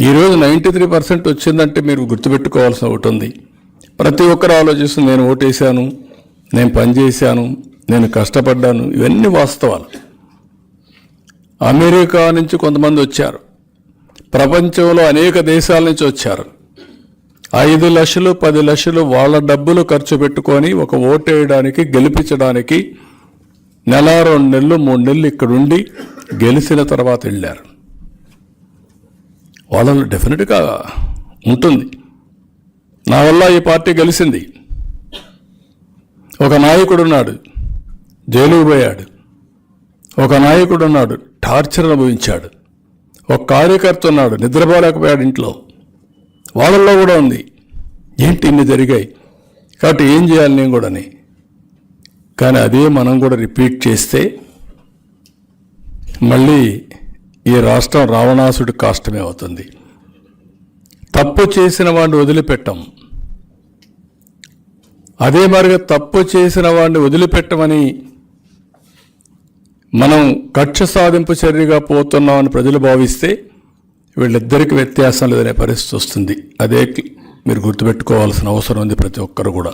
ఈరోజు ninety three percent వచ్చిందంటే మీరు గుర్తుపెట్టుకోవాల్సిన ఒకటి ఉంది. ప్రతి ఒక్కరు ఆలోచిస్తుంది నేను ఓటేశాను నేను పనిచేశాను నేను కష్టపడ్డాను ఇవన్నీ వాస్తవాలు. అమెరికా నుంచి కొంతమంది వచ్చారు. ప్రపంచంలో అనేక దేశాల నుంచి వచ్చారు. ఐదు లక్షలు పది లక్షలు వాళ్ళ డబ్బులు ఖర్చు పెట్టుకొని ఒక ఓటేయడానికి గెలిపించడానికి నెల రెండు నెలలు మూడు నెలలు ఇక్కడ ఉండి గెలిచిన తర్వాత వెళ్ళారు. వాళ్ళలో డెఫినెట్గా ఉంటుంది. నా వల్ల ఈ పార్టీ గెలిచింది ఒక నాయకుడు ఉన్నాడు జైలుకు పోయాడు. ఒక నాయకుడు ఉన్నాడు టార్చర్ అనుభవించాడు. ఒక కార్యకర్త ఉన్నాడు నిద్రపోలేకపోయాడు ఇంట్లో. వాళ్ళల్లో కూడా ఉంది. ఏంటి ఇన్ని జరిగాయి? కాబట్టి ఏం చేయాలి నేను కూడాని? కానీ అదే మనం కూడా రిపీట్ చేస్తే మళ్ళీ ఈ రాష్ట్రం రావణాసుడి కాష్టమే అవుతుంది. తప్పు చేసిన వాడిని వదిలిపెట్టం. అదే మరిగా తప్పు చేసిన వాడిని వదిలిపెట్టమని మనం కక్ష సాధింపు చర్యగా పోతున్నామని ప్రజలు భావిస్తే వీళ్ళిద్దరికి వ్యత్యాసం లేదనే పరిస్థితి వస్తుంది. అదే మీరు గుర్తుపెట్టుకోవాల్సిన అవసరం ఉంది ప్రతి ఒక్కరు కూడా.